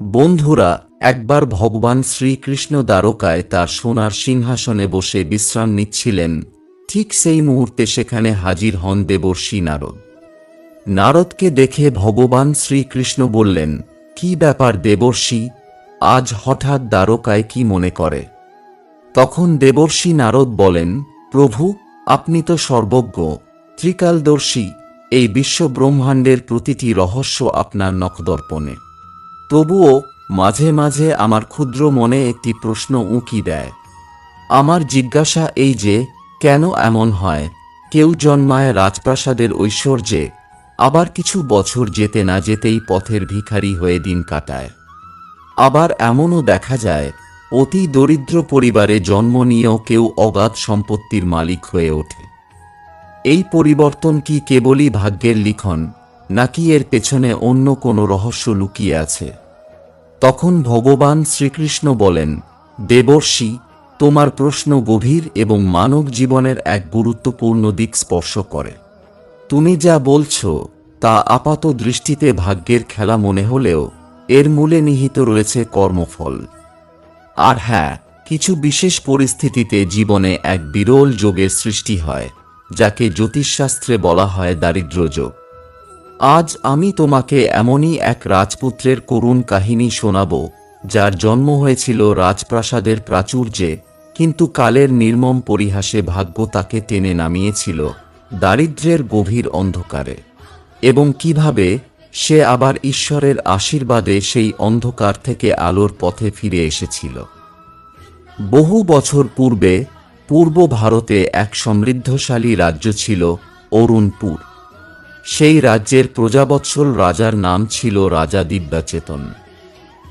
বন্ধুরা, একবার ভগবান শ্রীকৃষ্ণ দ্বারকায় তার সোনার সিংহাসনে বসে বিশ্রাম নিচ্ছিলেন। ঠিক সেই মুহূর্তে সেখানে হাজির হন দেবর্ষী নারদ। নারদকে দেখে ভগবান শ্রীকৃষ্ণ বললেন, কি ব্যাপার দেবর্ষি? আজ হঠাৎ দ্বারকায় কি মনে করে? তখন দেবর্ষী নারদ বলেন, প্রভু, আপনি তো সর্বজ্ঞ। ত্রিকালদর্শী, এই বিশ্ব ব্রহ্মাণ্ডের প্রতিটি রহস্য আপনার নখদর্পণে। তবুও মাঝে মাঝে আমার ক্ষুদ্র মনে একটি প্রশ্ন উঁকি দেয়। আমার জিজ্ঞাসা এই যে, কেন এমন হয়? কেউ জন্মায় রাজপ্রাসাদের ঐশ্বর্যে, আবার কিছু বছর যেতে না যেতেই পথের ভিখারি হয়ে দিন কাটায়। আবার এমনও দেখা যায়, অতি দরিদ্র পরিবারে জন্ম নিয়েও কেউ অগাধ সম্পত্তির মালিক হয়ে ওঠে। এই পরিবর্তন কি কেবলই ভাগ্যের লিখন, নাকি এর পেছনে অন্য কোনো রহস্য লুকিয়ে আছে? তখন ভগবান শ্রীকৃষ্ণ বলেন, দেবর্ষি, তোমার প্রশ্ন গভীর এবং মানব জীবনের এক গুরুত্বপূর্ণ দিক স্পর্শ করে। তুমি যা বলছ, তা আপাত দৃষ্টিতে ভাগ্যের খেলা মনে হলেও এর মূলে নিহিত রয়েছে কর্মফল। আর হ্যাঁ কিছু বিশেষ পরিস্থিতিতে জীবনে এক বিরল যোগের সৃষ্টি হয়, যাকে জ্যোতিষশাস্ত্রে বলা হয় দারিদ্র্যযোগ আজ আমি তোমাকে এমনই এক রাজপুত্রের করুণ কাহিনী শোনাব, যার জন্ম হয়েছিল রাজপ্রাসাদের প্রাচুর্যে, কিন্তু কালের নির্মম পরিহাসে ভাগ্য তাকে টেনে নামিয়েছিল, দারিদ্র্যের গভীর অন্ধকারে। এবং কীভাবে সে আবার ঈশ্বরের আশীর্বাদে সেই অন্ধকার থেকে আলোর পথে ফিরে এসেছিল। বহু বছর পূর্বে পূর্ব ভারতে এক সমৃদ্ধশালী রাজ্য ছিল অরুণপুর। সেই রাজ্যের প্রজাবৎসল রাজার নাম ছিল রাজা দিব্যাচেতন।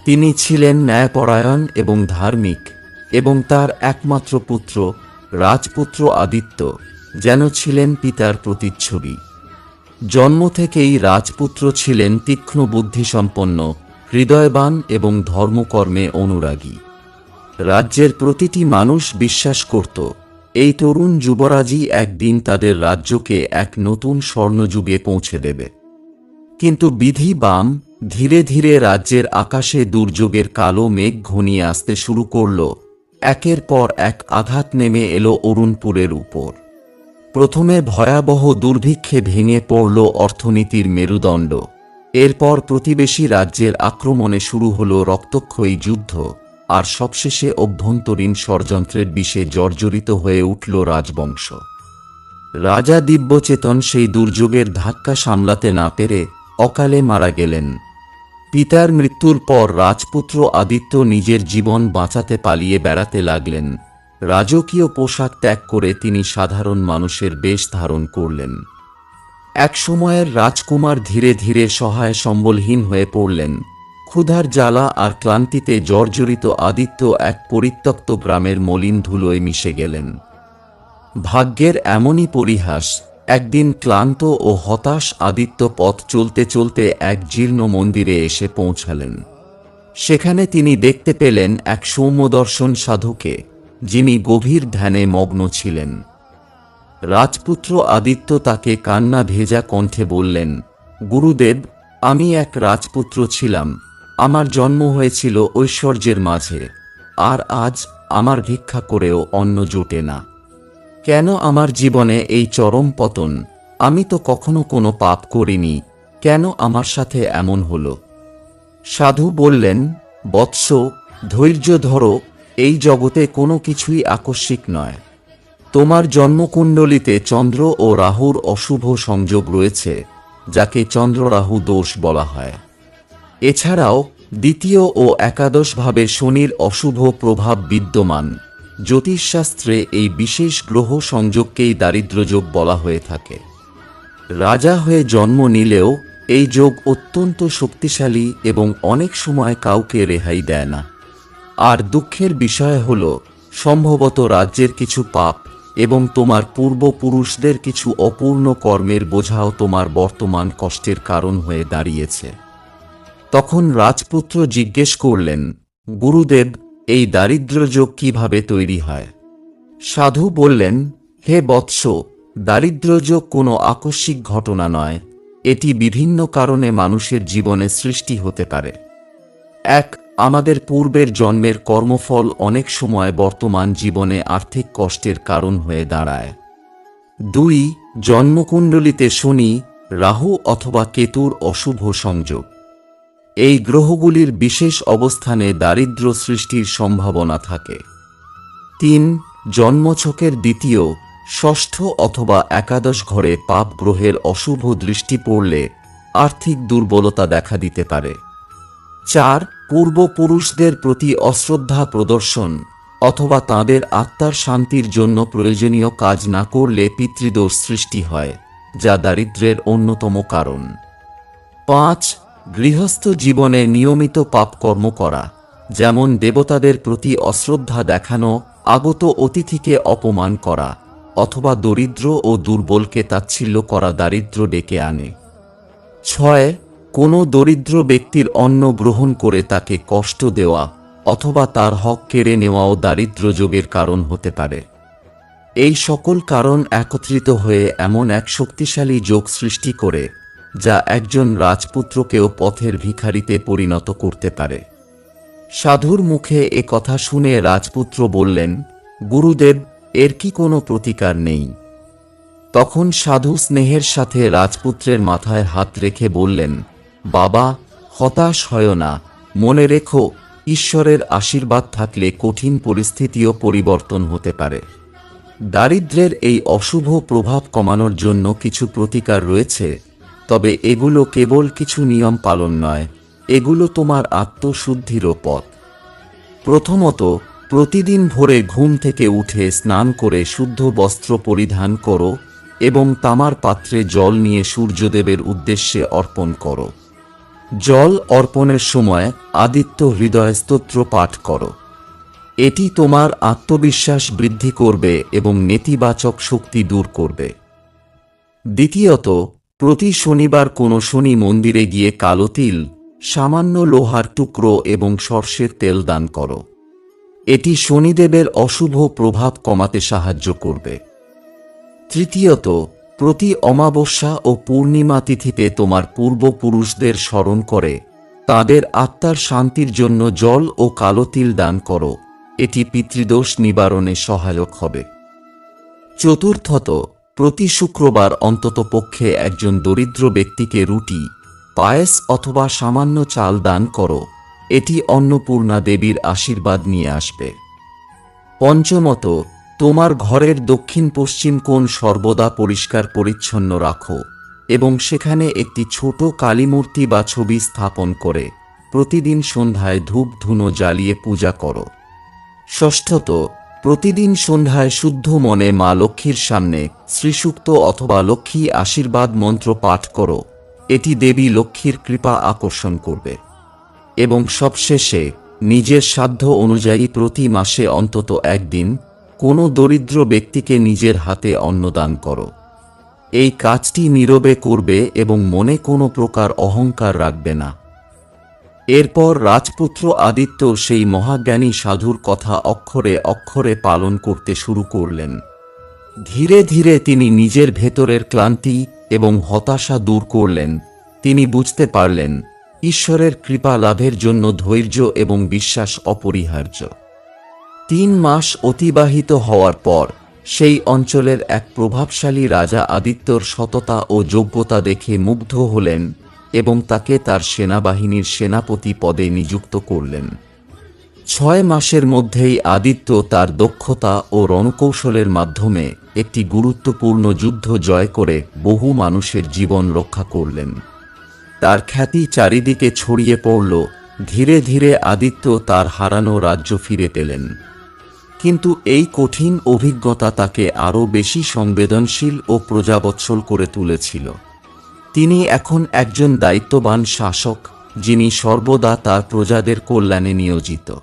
তিনি ছিলেন ন্যায়পরায়ণ এবং ধার্মিক এবং তার একমাত্র পুত্র রাজপুত্র আদিত্য, যেন ছিলেন পিতার প্রতিচ্ছবি। জন্ম থেকেই রাজপুত্র ছিলেন তীক্ষ্ণ বুদ্ধিসম্পন্ন, হৃদয়বান এবং ধর্মকর্মে অনুরাগী। রাজ্যের প্রতিটি মানুষ বিশ্বাস করত এই তরুণ যুবরাজই একদিন তাদের রাজ্যকে এক নতুন স্বর্ণযুগে পৌঁছে দেবে। কিন্তু বিধি বাম ধীরে ধীরে রাজ্যের আকাশে দুর্যোগের কালো মেঘ ঘনিয়ে আসতে শুরু করল। একের পর এক আঘাত নেমে এলো অরুণপুরের উপর। প্রথমে ভয়াবহ দুর্ভিক্ষে ভেঙে পড়ল অর্থনীতির মেরুদণ্ড। এরপর প্রতিবেশী রাজ্যের আক্রমণে শুরু হল রক্তক্ষয়ী যুদ্ধ। আর সবশেষে অভ্যন্তরীণ ষড়যন্ত্রের বিষে জর্জরিত হয়ে উঠল রাজবংশ। রাজা দিব্যচেতন সেই দুর্যোগের ধাক্কা সামলাতে না পেরে অকালে মারা গেলেন। পিতার মৃত্যুর পর রাজপুত্র আদিত্য নিজের জীবন বাঁচাতে পালিয়ে বেড়াতে লাগলেন। রাজকীয় পোশাক ত্যাগ করে তিনি সাধারণ মানুষের বেশ ধারণ করলেন। এক সময়ের রাজকুমার ধীরে ধীরে সহায় সম্বলহীন হয়ে পড়লেন। ক্ষুধার জ্বালা আর ক্লান্তিতে জর্জরিত আদিত্য এক পরিত্যক্ত গ্রামের মলিন ধুলোয় মিশে গেলেন। ভাগ্যের এমনই পরিহাস, একদিন ক্লান্ত ও হতাশ আদিত্য পথ চলতে চলতে এক জীর্ণ মন্দিরে এসে পৌঁছালেন। সেখানে তিনি দেখতে পেলেন এক সৌম্যদর্শন সাধুকে, যিনি গভীর ধ্যানে মগ্ন ছিলেন। রাজপুত্র আদিত্য তাকে কান্না ভেজা কণ্ঠে বললেন, গুরুদেব, আমি এক রাজপুত্র ছিলাম আমার জন্ম হয়েছিল ঐশ্বর্যের মাঝে, আর আজ আমার ভিক্ষা করেও অন্ন জোটে না। কেন আমার জীবনে এই চরম পতন? আমি তো কখনো কোনো পাপ করিনি, কেন আমার সাথে এমন হল? সাধু বললেন, বৎস, ধৈর্য ধরো, এই জগতে কোনো কিছুই আকস্মিক নয়। তোমার জন্মকুণ্ডলিতে চন্দ্র ও রাহুর অশুভ সংযোগ রয়েছে, যাকে চন্দ্র রাহু দোষ বলা হয়। এছাড়াও দ্বিতীয় ও একাদশভাবে শনির অশুভ প্রভাব বিদ্যমান। জ্যোতিষশাস্ত্রে এই বিশেষ গ্রহ সংযোগকেই দারিদ্র্যযোগ বলা হয়ে থাকে। রাজা হয়ে জন্ম নিলেও এই যোগ অত্যন্ত শক্তিশালী এবং অনেক সময় কাউকে রেহাই দেয় না। আর দুঃখের বিষয় হল, সম্ভবত রাজ্যের কিছু পাপ এবং তোমার পূর্বপুরুষদের কিছু অপূর্ণ কর্মের বোঝাও তোমার বর্তমান কষ্টের কারণ হয়ে দাঁড়িয়েছে। তখন রাজপুত্র জিজ্ঞেস করলেন, গুরুদেব, এই দারিদ্র্যযোগ কীভাবে তৈরি হয়? সাধু বললেন, হে বৎস দারিদ্র্যযোগ কোনো আকস্মিক ঘটনা নয়। এটি বিভিন্ন কারণে মানুষের জীবনে সৃষ্টি হতে পারে। এক, আমাদের পূর্বের জন্মের কর্মফল অনেক সময় বর্তমান জীবনে আর্থিক কষ্টের কারণ হয়ে দাঁড়ায়। দুই, জন্মকুণ্ডলিতে শনি, রাহু অথবা কেতুর অশুভ সংযোগ। এই গ্রহগুলির বিশেষ অবস্থানে দারিদ্র্য সৃষ্টির সম্ভাবনা থাকে। তিন, জন্মছকের দ্বিতীয়, ষষ্ঠ অথবা একাদশ ঘরে পাপ গ্রহের অশুভ দৃষ্টি পড়লে আর্থিক দুর্বলতা দেখা দিতে পারে। চার, পূর্বপুরুষদের প্রতি অশ্রদ্ধা প্রদর্শন অথবা তাদের আত্মার শান্তির জন্য প্রয়োজনীয় কাজ না করলে পিতৃদোষ সৃষ্টি হয়, যা দারিদ্র্যের অন্যতম কারণ। পাঁচ গৃহস্থ জীবনে নিয়মিত পাপকর্ম করা, যেমন দেবতাদের প্রতি অশ্রদ্ধা দেখানো, আগত অতিথিকে অপমান করা, অথবা দরিদ্র ও দুর্বলকে তাচ্ছিল্য করা দারিদ্র্য ডেকে আনে। ছয়, কোনো দরিদ্র ব্যক্তির অন্ন গ্রহণ করে তাকে কষ্ট দেওয়া, অথবা তার হক কেড়ে নেওয়াও দারিদ্র্য যোগের কারণ হতে পারে। এই সকল কারণ একত্রিত হয়ে এমন এক শক্তিশালী যোগ সৃষ্টি করে যা একজন রাজপুত্রকেও পথের ভিখারিতে পরিণত করতে পারে। সাধুর মুখে এ কথা শুনে রাজপুত্র বললেন, গুরুদেব, এর কি কোনো প্রতিকার নেই? তখন সাধু স্নেহের সাথে রাজপুত্রের মাথায় হাত রেখে বললেন, বাবা, হতাশ হয় না। মনে রেখো, ঈশ্বরের আশীর্বাদ থাকলে কঠিন পরিস্থিতিও পরিবর্তন হতে পারে। দারিদ্র্যের এই অশুভ প্রভাব কমানোর জন্য কিছু প্রতিকার রয়েছে? তবে এগুলো কেবল কিছু নিয়ম পালন নয়, এগুলো তোমার আত্মশুদ্ধিরও পথ। প্রথমত, প্রতিদিন ভোরে ঘুম থেকে উঠে স্নান করে শুদ্ধ বস্ত্র পরিধান করো এবং তামার পাত্রে জল নিয়ে সূর্যদেবের উদ্দেশ্যে অর্পণ করো। জল অর্পণের সময় আদিত্য হৃদয় স্তোত্র পাঠ করো। এটি তোমার আত্মবিশ্বাস বৃদ্ধি করবে এবং নেতিবাচক শক্তি দূর করবে। দ্বিতীয়ত প্রতি শনিবার কোনো শনি মন্দিরে গিয়ে কালো তিল, সামান্য লোহার টুকরো এবং সর্ষের তেল দান করো। এটি শনিদেবের অশুভ প্রভাব কমাতে সাহায্য করবে। তৃতীয়ত, প্রতি অমাবস্যা ও পূর্ণিমা তিথিতে তোমার পূর্বপুরুষদের স্মরণ করে, তাদের আত্মার শান্তির জন্য জল ও কালো তিল দান করো। এটি পিতৃদোষ নিবারণে সহায়ক হবে। চতুর্থত প্রতি শুক্রবার অন্তত পক্ষে একজন দরিদ্র ব্যক্তিকে রুটি, পায়েস অথবা সামান্য চাল দান করো। এটি অন্নপূর্ণা দেবীর আশীর্বাদ নিয়ে আসবে। পঞ্চমত, তোমার ঘরের দক্ষিণ পশ্চিম কোণ সর্বদা পরিষ্কার পরিচ্ছন্ন রাখো এবং সেখানে একটি ছোট কালীমূর্তি বা ছবি স্থাপন করে প্রতিদিন সন্ধ্যায় ধূপ ধুনো জ্বালিয়ে পূজা করো। ষষ্ঠত প্রতিদিন সন্ধ্যায় শুদ্ধ মনে মা লক্ষ্মীর সামনে শ্রীসুক্ত অথবা লক্ষ্মী আশীর্বাদ মন্ত্র পাঠ করো। এটি দেবী লক্ষ্মীর কৃপা আকর্ষণ করবে। এবং সবশেষে নিজের সাধ্য অনুযায়ী প্রতি মাসে অন্তত একদিন কোনো দরিদ্র ব্যক্তিকে নিজের হাতে অন্নদান করো। এই কাজটি নীরবে করবে এবং মনে কোনো প্রকার অহংকার রাখবে না। এরপর রাজপুত্র আদিত্য সেই মহাজ্ঞানী সাধুর কথা অক্ষরে অক্ষরে পালন করতে শুরু করলেন। ধীরে ধীরে তিনি নিজের ভেতরের ক্লান্তি এবং হতাশা দূর করলেন। তিনি বুঝতে পারলেন, ঈশ্বরের কৃপা লাভের জন্য ধৈর্য এবং বিশ্বাস অপরিহার্য। তিন মাস অতিবাহিত হওয়ার পর সেই অঞ্চলের এক প্রভাবশালী রাজা আদিত্যর সততা ও যোগ্যতা দেখে মুগ্ধ হলেন। এবং তাকে তার সেনাবাহিনীর সেনাপতি পদে নিযুক্ত করলেন। ছয় মাসের মধ্যেই আদিত্য তার দক্ষতা ও রণকৌশলের মাধ্যমে একটি গুরুত্বপূর্ণ যুদ্ধ জয় করে বহু মানুষের জীবন রক্ষা করলেন। তার খ্যাতি চারিদিকে ছড়িয়ে পড়ল, ধীরে ধীরে আদিত্য তার হারানো রাজ্য ফিরে পেলেন। কিন্তু এই কঠিন অভিজ্ঞতা তাকে আরও বেশি সংবেদনশীল ও প্রজাবৎসল করে তুলেছিল। তিনি এখন একজন দায়িত্ববান শাসক, যিনি সর্বদা তার প্রজাদের কল্যাণে নিয়োজিত।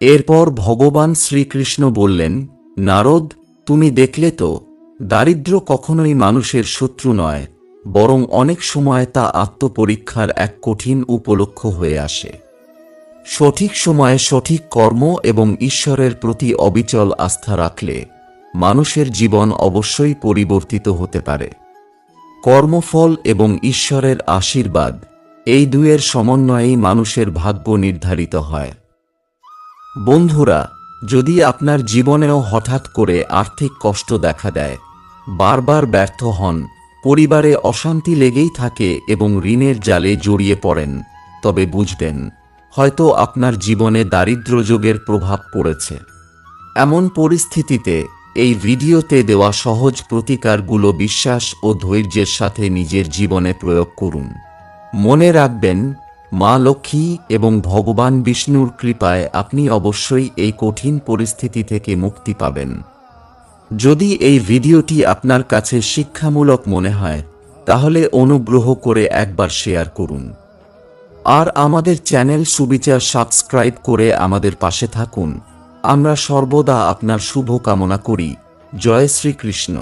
এরপর ভগবান শ্রীকৃষ্ণ বললেন, নারদ, তুমি দেখলে তো, দারিদ্র কখনোই মানুষের শত্রু নয়, বরং অনেক সময় তা আত্মপরীক্ষার এক কঠিন উপলক্ষ হয়ে আসে। সঠিক সময়ে সঠিক কর্ম এবং ঈশ্বরের প্রতি অবিচল আস্থা রাখলে মানুষের জীবন অবশ্যই পরিবর্তিত হতে পারে। কর্মফল এবং ঈশ্বরের আশীর্বাদ, এই দুয়ের সমন্বয়েই মানুষের ভাগ্য নির্ধারিত হয়। বন্ধুরা, যদি আপনার জীবনেও হঠাৎ করে আর্থিক কষ্ট দেখা দেয়, বারবার ব্যর্থ হন, পরিবারে অশান্তি লেগেই থাকে এবং ঋণের জালে জড়িয়ে পড়েন, তবে বুঝবেন, হয়তো আপনার জীবনে দারিদ্র যোগের প্রভাব পড়েছে। এমন পরিস্থিতিতে এই ভিডিওতে দেওয়া সহজ প্রতিকারগুলো বিশ্বাস ও ধৈর্যের সাথে নিজের জীবনে প্রয়োগ করুন। মনে রাখবেন, মা লক্ষ্মী এবং ভগবান বিষ্ণুর কৃপায় আপনি অবশ্যই এই কঠিন পরিস্থিতি থেকে মুক্তি পাবেন। যদি এই ভিডিওটি আপনার কাছে শিক্ষামূলক মনে হয়, তাহলে অনুগ্রহ করে একবার শেয়ার করুন। আর আমাদের চ্যানেল সুবিচার সাবস্ক্রাইব করে আমাদের পাশে থাকুন। আমরা সর্বদা আপনার শুভ কামনা করি। জয় শ্রীকৃষ্ণ।